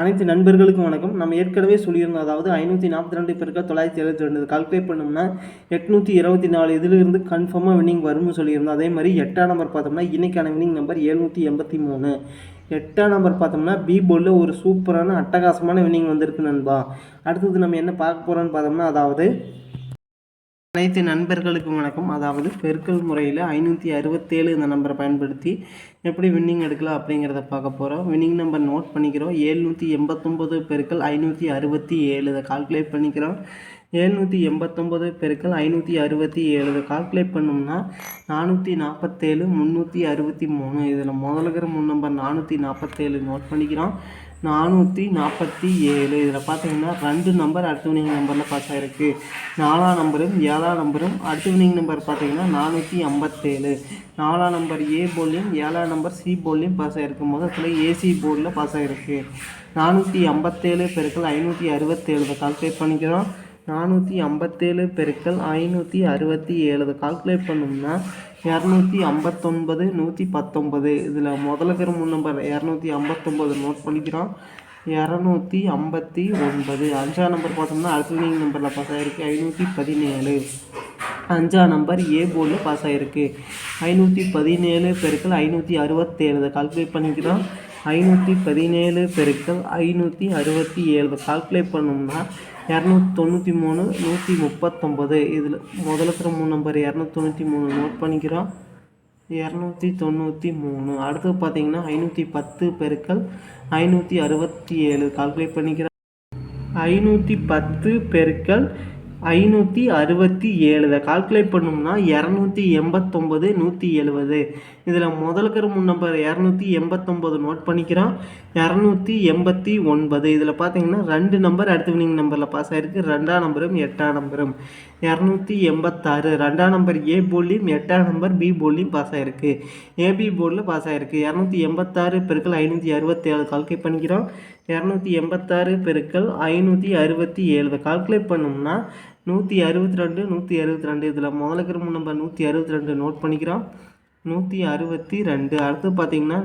அனைத்து நண்பர்களுக்கும் வணக்கம். நம்ம ஏற்கனவே சொல்லியிருந்தோம் அதாவது ஐநூற்றி நாற்பத்தி ரெண்டு பேருக்கு தொள்ளாயிரத்தி எழுபத்தி ரெண்டு கால்குலேட் பண்ணோம்னா எட்நூற்றி இருபத்தி நாலு இதிலிருந்து கன்ஃபார்மாக வின்னிங் வரும்னு சொல்லியிருந்தோம். அதே மாதிரி எட்டாம் நம்பர் பார்த்தோம்னா இன்னைக்கான வின்னிங் நம்பர் எழுநூற்றி எண்பத்தி மூணு. எட்டாம் நம்பர் பார்த்தோம்னா பி போர்டில் ஒரு சூப்பரான அட்டகாசமான வின்னிங் வந்திருக்கு நண்பா. அடுத்தது நம்ம என்ன பார்க்க போகிறோம்னு பார்த்தோம்னா அதாவது அனைத்து நண்பர்களுக்கும் வணக்கம். அதாவது பெருக்கல் முறையில் ஐநூற்றி அறுபத்தேழு இந்த நம்பரை பயன்படுத்தி எப்படி வின்னிங் எடுக்கலாம் அப்படிங்கிறத பார்க்க போகிறோம் வின்னிங் நம்பர் நோட் பண்ணிக்கிறோம். ஏழ்நூற்றி எண்பத்தொம்போது பெருக்கல் ஐநூற்றி அறுபத்தி ஏழு இதை கால்குலேட் பண்ணிக்கிறோம். ஏழ்நூற்றி எண்பத்தொம்போது பெருக்கள் ஐநூற்றி அறுபத்தி ஏழு. கால்குலேட் பண்ணோம்னா நானூற்றி நாற்பத்தேழு முந்நூற்றி அறுபத்தி மூணு. இதில் முதல்ல இருக்கிற மூணு நம்பர் நானூற்றி நாற்பத்தேழு நோட் பண்ணிக்கிறோம். நானூற்றி நாற்பத்தி ஏழு. இதில் பார்த்தீங்கன்னா ரெண்டு நம்பர் அடுத்த வினிங் நம்பரில் பாஸ் ஆகிருக்கு நாலாம் நம்பரும் ஏழாம் நம்பரும் அடுத்த வினிங் நம்பர் பார்த்தீங்கன்னா நானூற்றி ஐம்பத்தேழு. நாலாம் நம்பர் ஏ போர்லையும் ஏழாம் நம்பர் சி போர்ட்லேயும் பாஸ் ஆகிருக்கு மொத்தத்தில் ஏசி போர்டில் பாஸ் ஆகிருக்கு நானூற்றி ஐம்பத்தேழு பெருக்கள் ஐநூற்றி அறுபத்தேழு. கால்குலேட் பண்ணிக்கிறோம். நானூற்றி ஐம்பத்தேழு பெருக்கள் ஐநூற்றி அறுபத்தி ஏழு கால்குலேட் பண்ணோம்னா இரநூத்தி ஐம்பத்தொன்பது நூற்றி பத்தொன்பது. இதில் முதல்ல இருக்கிற நம்பர் இரநூத்தி ஐம்பத்தொம்பது நோட் பண்ணிக்கிறோம். இரநூத்தி ஐம்பத்தி ஒன்பது. அஞ்சா நம்பர் பார்த்தோம்னா அடுத்த நம்பரில் பாஸ் ஆகிருக்கு ஐநூற்றி பதினேழு. அஞ்சா நம்பர் ஏ போர்டில் பாஸ் ஆகிருக்கு ஐநூற்றி பதினேழு பெருக்கள் ஐநூற்றி அறுபத்தேழு கால்குலேட் பண்ணிக்கிறோம். ஐநூற்றி பதினேழு பெருக்கள் ஐநூற்றி அறுபத்தி ஏழு. கால்குலேட் பண்ணோம்னா இரநூத்தி தொண்ணூற்றி மூணு நூற்றி முப்பத்தொம்பது இதில் முதல்ல இருக்கிற மூணு நம்பர் இரநூத்தி தொண்ணூற்றி மூணு நோட் பண்ணிக்கிறோம். இரநூத்தி தொண்ணூற்றி மூணு அடுத்து பார்த்தீங்கன்னா ஐநூற்றி பத்து பெருக்கள் ஐநூற்றி அறுபத்தி ஏழு. கால்குலேட் பண்ணிக்கிறோம். ஐநூற்றி பத்து பெருக்கள் ஐநூற்றி அறுபத்தி ஏழு இதை கால்குலேட் பண்ணோம்னா இரநூத்தி எண்பத்தொம்பது நூற்றி எழுபது. இதில் முதல் இருக்கிற நம்பர் இரநூத்தி எண்பத்தொம்பது நோட் பண்ணிக்கிறோம். இரநூத்தி எண்பத்தி ஒன்பது. இதில் பார்த்தீங்கன்னா ரெண்டு நம்பர் அடுத்த வினிங் நம்பரில் பாஸ் ஆகிருக்கு ரெண்டாம் நம்பரும் எட்டாம் நம்பரும் இரநூத்தி எண்பத்தாறு. ரெண்டாம் நம்பர் ஏ போலியும் எட்டாம் நம்பர் பி போலியும் பாஸ் ஆகிருக்கு ஏபி போர்டில் பாஸ் ஆகிருக்கு இரநூத்தி எண்பத்தாறு பெருக்கள் ஐநூற்றி அறுபத்தேழு கால்குலேட் பண்ணிக்கிறோம். இரநூத்தி எண்பத்தாறு பெருக்கள் ஐநூற்றி அறுபத்தி ஏழு கால்குலேட் பண்ணோம்னா நூற்றி அறுபத்தி ரெண்டு நூற்றி அறுபத்தி ரெண்டு. இதில் முதல்ல இருக்கிற நம்பர் நூற்றி அறுபத்தி ரெண்டு நோட் பண்ணிக்கிறோம். நூற்றி அறுபத்தி ரெண்டு. அடுத்து பார்த்தீங்கன்னா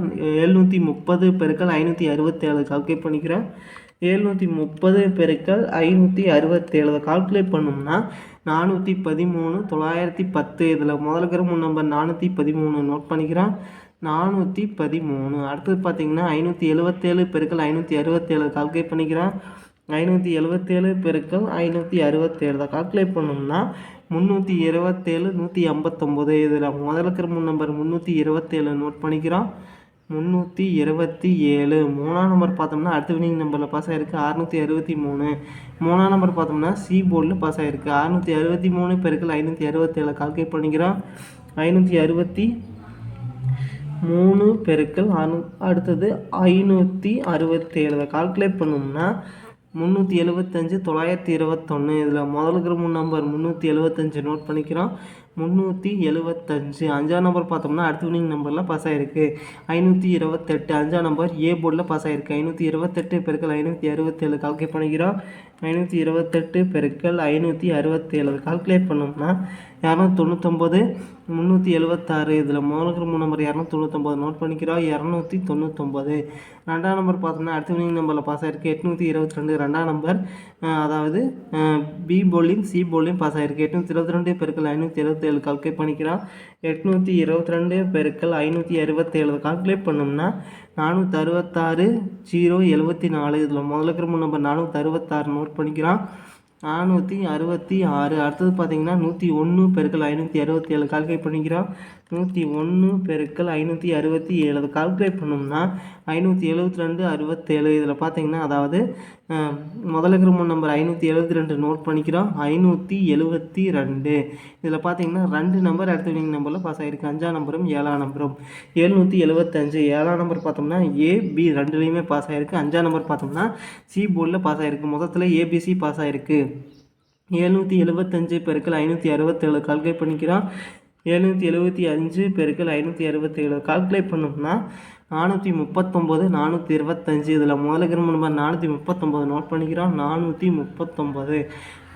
எழுநூற்றி முப்பது பெருக்கள் ஐநூற்றி அறுபத்தேழு கால்குலேட் பண்ணிக்கிறேன். எழுநூற்றி முப்பது பெருக்கள் ஐநூற்றி அறுபத்தேழு கால்குலேட் பண்ணோம்னா நானூற்றி பதிமூணு தொள்ளாயிரத்தி பத்து. இதில் முதல்ல இருக்கிற நம்பர் நானூற்றி பதிமூணு நோட் பண்ணிக்கிறேன் நானூற்றி பதிமூணு. அடுத்தது பார்த்தீங்கன்னா ஐநூற்றி எழுபத்தேழு பெருக்கள் ஐநூற்றி அறுபத்தேழு கால்குலேட் பண்ணிக்கிறேன் ஐநூற்றி எழுபத்தேழு பெருக்கள் ஐநூற்றி அறுபத்தேழு தான் கால்குலேட் பண்ணோம்னா முந்நூற்றி இருபத்தேழு நூற்றி ஐம்பத்தொம்போது இதில் முதல்ல இருக்கிற மூணு நம்பர் முந்நூற்றி இருபத்தேழு நோட் பண்ணிக்கிறோம். முந்நூற்றி இருபத்தி ஏழு மூணாம் நம்பர் பார்த்தோம்னா அடுத்த வினிங் நம்பரில் பாஸ் ஆகிருக்கு அறுநூற்றி அறுபத்தி மூணு. மூணாம் நம்பர் பார்த்தோம்னா சி போர்டில் பாஸ் ஆகிருக்கு அறுநூற்றி அறுபத்தி மூணு பெருக்கள் ஐநூற்றி அறுபத்தேழு கால்குலேட் பண்ணிக்கிறோம். ஐநூற்றி அறுபத்தி மூணு பெருக்கள் அணு அடுத்தது ஐநூற்றி அறுபத்தேழு. கால்குலேட் பண்ணோம்னா முந்நூற்றி எழுபத்தஞ்சு தொள்ளாயிரத்தி இருபத்தொன்று இதில் முதல் மூணு நம்பர் முந்நூற்றி எழுபத்தஞ்சு நோட் பண்ணிக்கிறோம். முந்நூற்றி எழுபத்தஞ்சு அஞ்சாம் நம்பர் பார்த்தோம்னா அடுத்த வினிங் நம்பரில் பாஸ் ஆகிருக்கு ஐநூற்றி இருபத்தெட்டு. அஞ்சாம் நம்பர் ஏ போர்டில் பாஸ் ஆகிருக்கு ஐநூற்றி இருபத்தெட்டு பெருக்கள் ஐநூற்றி அறுபத்தேழு கால்குலேட் பண்ணிக்கிறோம். ஐநூற்றி இருபத்தெட்டு பெருக்கள் ஐநூற்றி அறுபத்தேழு கால்குலேட் பண்ணோம்னா இரநூத்தி தொண்ணூத்தொம்பது முந்நூற்றி எழுபத்தாறு இதில் முதலுக்கு மூணு நம்பர் இரநூத்தி தொண்ணூத்தொம்பது நோட் பண்ணிக்கிறோம். இரநூத்தி தொண்ணூத்தொம்பது ரெண்டாம் நம்பர் பார்த்தோம்னா அடுத்த வினிங் நம்பரில் பாஸ் ஆகிருக்கு எட்நூற்றி இருபத்தி ரெண்டு ரெண்டாம் நம்பர் அதாவது பி போலியும் சி போலியும் பாஸ் ஆகிருக்கு எட்நூற்றி இருபத்தி ரெண்டு பெருக்கள் ஐநூற்றி எழுபத்தேழு கால்குலேட் பண்ணிக்கிறோம் எட்நூற்றி இருபத்தி ரெண்டு பெருக்கள் ஐநூற்றி அறுபத்தேழு கால்குலேட் பண்ணோம்னா நானூற்றி அறுபத்தாறு ஜீரோ எழுபத்தி நாலு இதில் முதல்ல இருக்கிற நம்பர் நானூற்றி அறுபத்தாறு நோட் பண்ணிக்கிறோம் நானூற்றி அறுபத்தி ஆறு அடுத்தது பார்த்தீங்கன்னா நூற்றி ஒன்று பெருக்கள் ஐநூற்றி அறுபத்தி ஏழு கால்குலேட் பண்ணிக்கிறோம் நூற்றி ஒன்று பெருக்கள் ஐநூற்றி அறுபத்தி ஏழு. அதை கால்குலேட் பண்ணோம்னா ஐநூற்றி எழுபத்தி ரெண்டு அறுபத்தேழு இதில் பார்த்தீங்கன்னா அதாவது முதல்ல இருக்கிற மூணு நம்பர் ஐநூற்றி எழுபத்தி ரெண்டு நோட் பண்ணிக்கிறோம். ஐநூற்றி எழுபத்தி ரெண்டு. இதில் பார்த்தீங்கன்னா ரெண்டு நம்பர் அடுத்த வினிங் நம்பரில் பாஸ் ஆகிருக்கு அஞ்சாம் நம்பரும் ஏழாம் நம்பரும் எழுநூற்றி எழுபத்தஞ்சு ஏழாம் நம்பர் பார்த்தோம்னா ஏபி ரெண்டுலேயுமே பாஸ் ஆகிருக்கு அஞ்சாம் நம்பர் பார்த்தோம்னா சி போர்டில் பாஸ் ஆகிருக்கு மொத்தத்தில் ஏபிசி பாஸ் ஆகிருக்கு எழுநூற்றி எழுபத்தஞ்சு பெருக்கள் ஐநூற்றி அறுபத்தேழு கால்குலேட் பண்ணிக்கிறோம். எழுநூற்றி எழுபத்தி அஞ்சு பெருக்கள் ஐநூற்றி அறுபத்தேழு. கால்குலேட் பண்ணோம்னா நானூற்றி முப்பத்தொம்போது நானூற்றி இருபத்தஞ்சி. இதில் முதல்ல கிரும நம்பர் நானூற்றி முப்பத்தொம்போது நோட் பண்ணிக்கிறோம். நானூற்றி முப்பத்தொம்போது.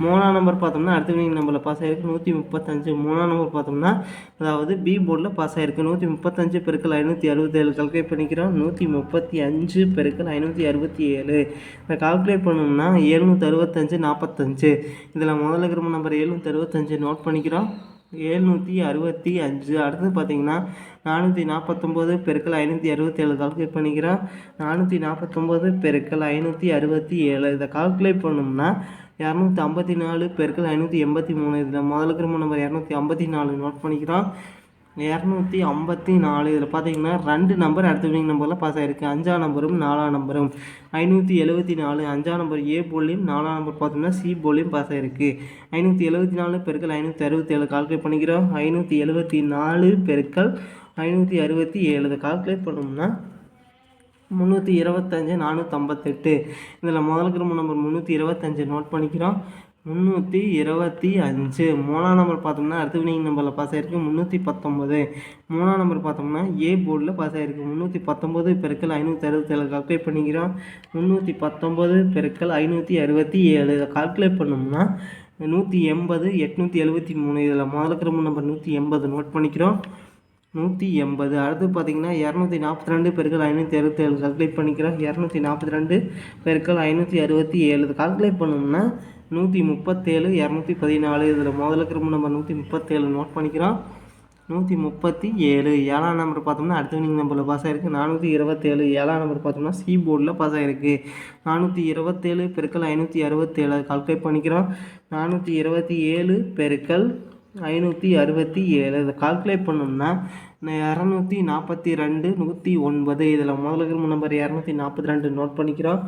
மூணாம் நம்பர் பார்த்தோம்னா அடுத்த வினிங் நம்பரில் பாஸ் ஆகிருக்கு நூற்றி முப்பத்தஞ்சு. மூணாம் நம்பர் பார்த்தோம்னா அதாவது பி போர்டில் பாஸ் ஆகிருக்கு நூற்றி முப்பத்தஞ்சு பெருக்கள் ஐநூற்றி அறுபத்தேழு கால்குலேட் பண்ணிக்கிறோம். நூற்றி முப்பத்தி அஞ்சு பெருக்கள் ஐநூற்றி அறுபத்தி ஏழு. இதை கால்குலேட் பண்ணோம்னா எழுநூற்றி அறுபத்தஞ்சு நாற்பத்தஞ்சு இதில் முதல்ல கிரும நம்பர் எழுநூற்றி அறுபத்தஞ்சு நோட் பண்ணிக்கிறோம். எழுநூற்றி அறுபத்தி அஞ்சு. அடுத்தது பார்த்தீங்கன்னா நானூற்றி நாற்பத்தொம்போது பெருக்கள் ஐநூற்றி அறுபத்தேழு கால்குலேட் பண்ணிக்கிறோம். நானூற்றி நாற்பத்தொம்போது பெருக்கள் ஐநூற்றி அறுபத்தி ஏழு. இதை கால்குலேட் பண்ணோம்னா இரநூத்தி ஐம்பத்தி நாலு பெருக்கள் ஐநூற்றி எண்பத்தி மூணு. இதில் முதலுக்கு கிரம நம்பர் இரநூத்தி ஐம்பத்தி நாலு நோட் பண்ணிக்கிறோம். இரநூத்தி ஐம்பத்தி நாலு. இதில் பார்த்தீங்கன்னா ரெண்டு நம்பர் அடுத்த வினிங் நம்பரில் பாஸ் ஆகிருக்கு அஞ்சாம் நம்பரும் நாலாம் நம்பரும் ஐநூற்றி எழுபத்தி நாலு அஞ்சாம் நம்பர் ஏ போலியும் நாலாம் நம்பர் பார்த்தோம்னா சி போலியும் பாஸ் ஆகிருக்கு ஐநூற்றி எழுபத்தி நாலு பெருக்கள் ஐநூற்றி அறுபத்தேழு கால்குலேட் பண்ணிக்கிறோம். ஐநூற்றி எழுபத்தி நாலு பெருக்கள் ஐநூற்றி அறுபத்தி ஏழு. இதை கால்குலேட் பண்ணோம்னா முந்நூற்றி இருபத்தஞ்சு நானூற்றம்பத்தெட்டு இதில் முதல் கிரம நம்பர் முந்நூற்றி இருபத்தஞ்சு நோட் பண்ணிக்கிறோம். முந்நூற்றி இருபத்தி அஞ்சு. மூணாம் நம்பர் பார்த்தோம்னா அடுத்த வினிங் நம்பரில் பாஸ் ஆகிருக்கு முந்நூற்றி பத்தொம்பது மூணாம் நம்பர் பார்த்தோம்னா ஏ போர்டில் பாஸ் ஆகிருக்கு முந்நூற்றி பத்தொம்பது பெருக்கள் ஐநூற்றி அறுபத்தேழு. கால்குலேட் பண்ணிக்கிறோம். முந்நூற்றி பத்தொம்பது பெருக்கள் ஐநூற்றி அறுபத்தி ஏழு இதை கால்குலேட் பண்ணோம்னா நூற்றி எண்பது எட்நூற்றி எழுபத்தி மூணு. இதில் முதல்ல கிரம நம்பர் நூற்றி எண்பது. நோட் பண்ணிக்கிறோம். நூற்றி எண்பது. அடுத்து பார்த்தீங்கன்னா இரநூத்தி நாற்பத்தி ரெண்டு பெருக்கள் ஐநூற்றி அறுபத்தேழு. கால்குலேட் பண்ணிக்கிறோம் இரநூத்தி நாற்பத்தி ரெண்டு பெருக்கள் ஐநூற்றி அறுபத்தி ஏழு இது கால்குலேட் பண்ணோம்னா நூற்றி முப்பத்தேழு இரநூத்தி பதினாலு. இதில் முதல்ல கிரும்ப நம்பர் நூற்றி முப்பத்தேழு நோட் பண்ணிக்கிறோம். நூற்றி முப்பத்தி ஏழு ஏழாம் நம்பர் பார்த்தோம்னா அடுத்த வினிங் நம்பரில் பாஸ் ஆகிருக்கு நானூற்றி இருபத்தேழு. ஏழாம் நம்பர் பார்த்தோம்னா சி போர்டில் பாஸ் ஆகிருக்கு நானூற்றி இருபத்தேழு பெருக்கள் ஐநூற்றி அறுபத்தேழு. கால்குலேட் பண்ணிக்கிறோம். நானூற்றி இருபத்தி ஏழு பெருக்கள் ஐநூற்றி அறுபத்தி ஏழு. இதை கால்குலேட் பண்ணோம்னா இரநூத்தி நாற்பத்தி ரெண்டு நூற்றி ஒன்பது இதில் முதல்ல நம்பர் இரநூத்தி நாற்பத்தி ரெண்டு நோட் பண்ணிக்கிறோம்.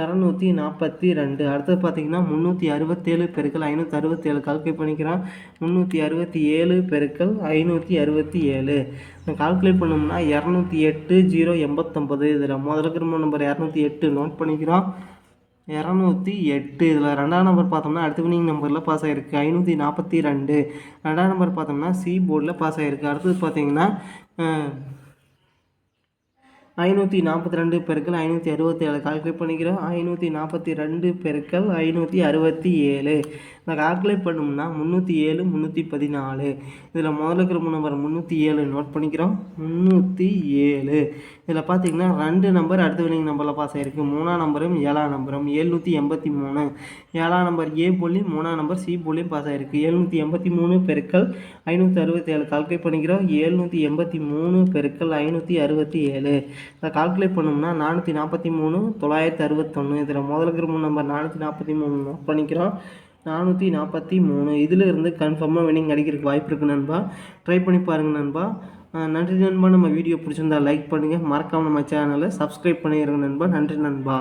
இரநூத்தி நாற்பத்தி ரெண்டு. அடுத்தது பார்த்தீங்கன்னா முந்நூற்றி அறுபத்தேழு பெருக்கள் ஐநூற்றி அறுபத்தேழு கால்குலேட் பண்ணிக்கிறோம். முந்நூற்றி அறுபத்தி ஏழு பெருக்கள் ஐநூற்றி அறுபத்தி ஏழு. கால்குலேட் பண்ணோம்னா இரநூத்தி எட்டு ஜீரோ எண்பத்தொம்பது இதில் முதல்ல நம்பர் இரநூத்தி எட்டு நோட் பண்ணிக்கிறோம். இரநூத்தி எட்டு. இதில் ரெண்டாம் நம்பர் பார்த்தோம்னா அடுத்த வினிங் நம்பரில் பாஸ் ஆகிருக்கு ஐநூற்றி நாற்பத்தி ரெண்டு. ரெண்டாம் நம்பர் பார்த்தோம்னா சி போர்டில் பாஸ் ஆகிருக்கு அடுத்தது பார்த்தீங்கன்னா ஐநூற்றி நாற்பத்தி ரெண்டு பெருக்கள் ஐநூற்றி அறுபத்தி ஏழு கால்குலேட் பண்ணிக்கிறோம். ஐநூற்றி நாற்பத்தி ரெண்டு பெருக்கள் ஐநூற்றி அறுபத்தி ஏழு. நான் கால்குலேட் பண்ணோம்னா முந்நூற்றி ஏழு முந்நூற்றி பதினாலு. இதில் முதல்ல இருக்கிற நம்பர் முந்நூற்றி ஏழு நோட் பண்ணிக்கிறோம். முந்நூற்றி ஏழு. இதில் பார்த்தீங்கன்னா ரெண்டு நம்பர் அடுத்த வினிங் நம்பரில் பாஸ் ஆகிருக்கு மூணாம் நம்பரும் ஏழாம் நம்பரும் எழுநூற்றி எண்பத்தி மூணு. ஏழாம் நம்பர் ஏ புள்ளி மூணாம் நம்பர் சி போலியும் பாஸ் ஆகிருக்கு எழுநூற்றி எண்பத்தி மூணு பெருக்கள் ஐநூற்றி அறுபத்தி ஏழு கால்குலேட் பண்ணிக்கிறோம். எழுநூற்றி எண்பத்தி மூணு பெருக்கள் ஐநூற்றி அறுபத்தி ஏழு. இதை கால்குலேட் பண்ணோம்னா நானூற்றி நாற்பத்தி மூணு தொள்ளாயிரத்தி அறுபத்தொன்று இதில் முதல் கிரும நம்பர் நானூற்றி நாற்பத்தி மூணு நோட் பண்ணிக்கிறோம். நானூற்றி நாற்பத்தி மூணு. இதிலிருந்து கன்ஃபார்மாக வினிங் கிடைக்கிறதுக்கு வாய்ப்பு இருக்குது நண்பா. ட்ரை பண்ணி பாருங்கள் நண்பா. நன்றி நண்பா. நம்ம வீடியோ பிடிச்சிருந்தா லைக் பண்ணுங்கள் மறக்காமல் நம்ம சேனலை சப்ஸ்கிரைப் பண்ணிடுங்க நண்பா. நன்றி நண்பா.